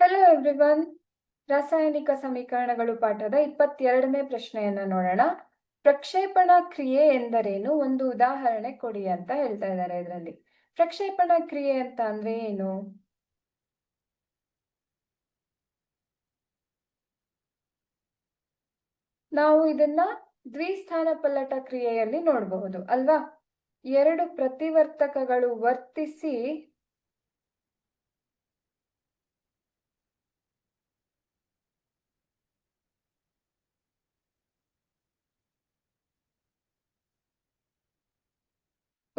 Hello everyone ರಾಸಾಯನಿಕ ಸಮೀಕರಣಗಳು ಪಾಠದ ಇಪ್ಪತ್ತೆರಡನೇ ಪ್ರಶ್ನೆಯನ್ನ ನೋಡೋಣ. ಪ್ರಕ್ಷೇಪಣ ಕ್ರಿಯೆ ಎಂದರೇನು? ಒಂದು ಉದಾಹರಣೆ ಕೊಡಿ ಅಂತ ಹೇಳ್ತಾ ಇದ್ದಾರೆ ಇದರಲ್ಲಿ. ಪ್ರಕ್ಷೇಪಣ ಕ್ರಿಯೆ ಅಂತ ಅಂದ್ರೆ ಏನು? ನಾವು ಇದನ್ನ ದ್ವಿಸ್ಥಾನ ಪಲ್ಲಟ ಕ್ರಿಯೆಯಲ್ಲಿ ನೋಡಬಹುದು, ಅಲ್ವಾ? ಎರಡು ಪ್ರತಿವರ್ತಕಗಳು ವರ್ತಿಸಿ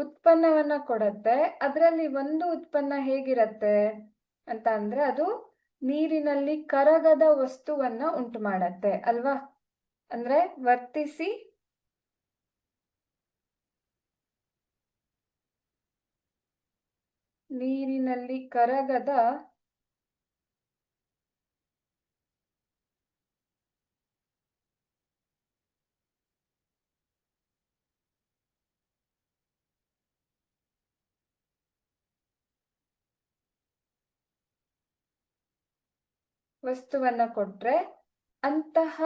ಉತ್ಪನ್ನವನ್ನ ಕೊಡತ್ತೆ. ಅದರಲ್ಲಿ ಒಂದು ಉತ್ಪನ್ನ ಹೇಗಿರತ್ತೆ ಅಂತ ಅಂದ್ರೆ ಅದು ನೀರಿನಲ್ಲಿ ಕರಗದ ವಸ್ತುವನ್ನ ಉಂಟು ಮಾಡತ್ತೆ ಅಲ್ವಾ? ಅಂದ್ರೆ ವರ್ತಿಸಿ ನೀರಿನಲ್ಲಿ ಕರಗದ ವಸ್ತುವನ್ನ ಕೊಟ್ರೆ ಅಂತಹ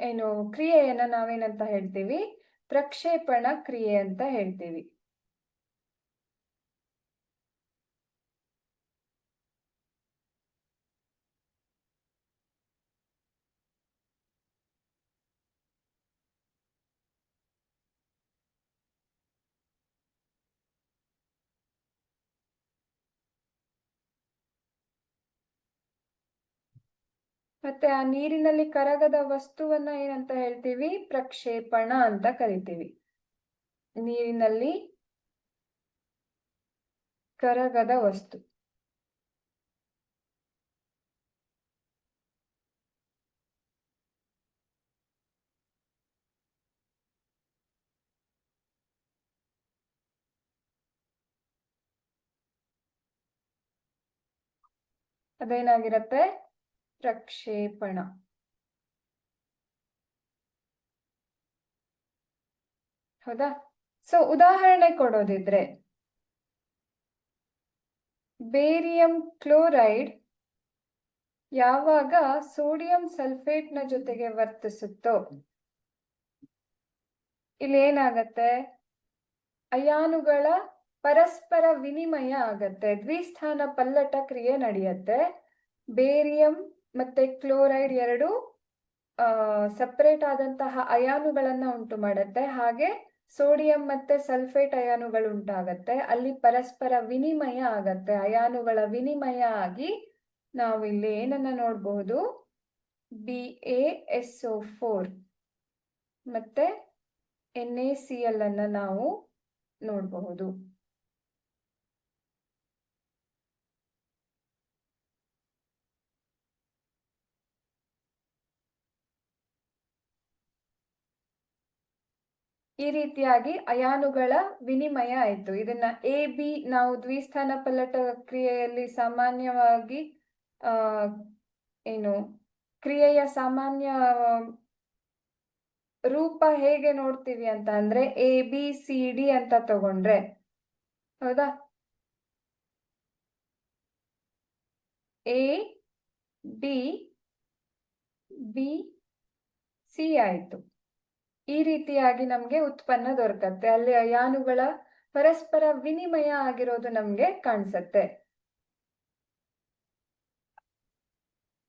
ಏನು ಕ್ರಿಯೆಯನ್ನ ನಾವೇನಂತ ಹೇಳ್ತೀವಿ? ಪ್ರಕ್ಷೇಪಣ ಕ್ರಿಯೆ ಅಂತ ಹೇಳ್ತೀವಿ. ಮತ್ತೆ ಆ ನೀರಿನಲ್ಲಿ ಕರಗದ ವಸ್ತುವನ್ನ ಏನಂತ ಹೇಳ್ತೀವಿ? ಪ್ರಕ್ಷೇಪಣ ಅಂತ ಕರಿತೀವಿ. ನೀರಿನಲ್ಲಿ ಕರಗದ ವಸ್ತು. ಅದೇನಾಗಿರತ್ತೆ? ಪ್ರಕ್ಷೇಪಣ. ಹೌದಾ? ಸೊ ಉದಾಹರಣೆ ಕೊಡೋದಿದ್ರೆ, ಬೇರಿಯಂ ಕ್ಲೋರೈಡ್ ಯಾವಾಗ ಸೋಡಿಯಂ ಸಲ್ಫೇಟ್ನ ಜೊತೆಗೆ ವರ್ತಿಸುತ್ತೋ, ಇಲ್ಲಿ ಏನಾಗತ್ತೆ? ಅಯಾನುಗಳ ಪರಸ್ಪರ ವಿನಿಮಯ ಆಗತ್ತೆ. ದ್ವಿಸ್ಥಾನ ಪಲ್ಲಟ ಕ್ರಿಯೆ ನಡೆಯುತ್ತೆ. ಬೇರಿಯಂ ಮತ್ತೆ ಕ್ಲೋರೈಡ್ ಎರಡು ಸಪ್ರೇಟ್ ಆದಂತಹ ಅಯಾನುಗಳನ್ನ ಉಂಟು ಮಾಡುತ್ತೆ. ಹಾಗೆ ಸೋಡಿಯಂ ಮತ್ತೆ ಸಲ್ಫೇಟ್ ಅಯಾನುಗಳು ಉಂಟಾಗತ್ತೆ. ಅಲ್ಲಿ ಪರಸ್ಪರ ವಿನಿಮಯ ಆಗತ್ತೆ. ಅಯಾನುಗಳ ವಿನಿಮಯ ಆಗಿ ನಾವು ಇಲ್ಲಿ ಏನನ್ನ ನೋಡಬಹುದು B A S O four ಮತ್ತೆ ಎನ್ ಎ ಸಿ ಎಲ್ ಅನ್ನ ನಾವು ನೋಡಬಹುದು. ಈ ರೀತಿಯಾಗಿ ಅಯಾನುಗಳ ವಿನಿಮಯ ಆಯಿತು. ಇದನ್ನ ಎ, ಬಿ ನಾವು ದ್ವಿಸ್ಥಾನ ಪಲ್ಲಟ ಕ್ರಿಯೆಯಲ್ಲಿ ಸಾಮಾನ್ಯವಾಗಿ, ಆ, ಏನು, ಕ್ರಿಯೆಯ ಸಾಮಾನ್ಯ ರೂಪ ಹೇಗೆ ನೋಡ್ತೀವಿ ಅಂತ ಅಂದ್ರೆ ಎ, ಬಿ, ಸಿ, ಡಿ ಅಂತ ತಗೊಂಡ್ರೆ. ಹೌದಾ? ಎ, ಬಿ ಬಿ, ಸಿ ಆಯ್ತು. ಈ ರೀತಿಯಾಗಿ ನಮ್ಗೆ ಉತ್ಪನ್ನ ದೊರಕತ್ತೆ. ಅಲ್ಲಿ ಅಯಾನುಗಳ ಪರಸ್ಪರ ವಿನಿಮಯ ಆಗಿರೋದು ನಮ್ಗೆ ಕಾಣಿಸತ್ತೆ.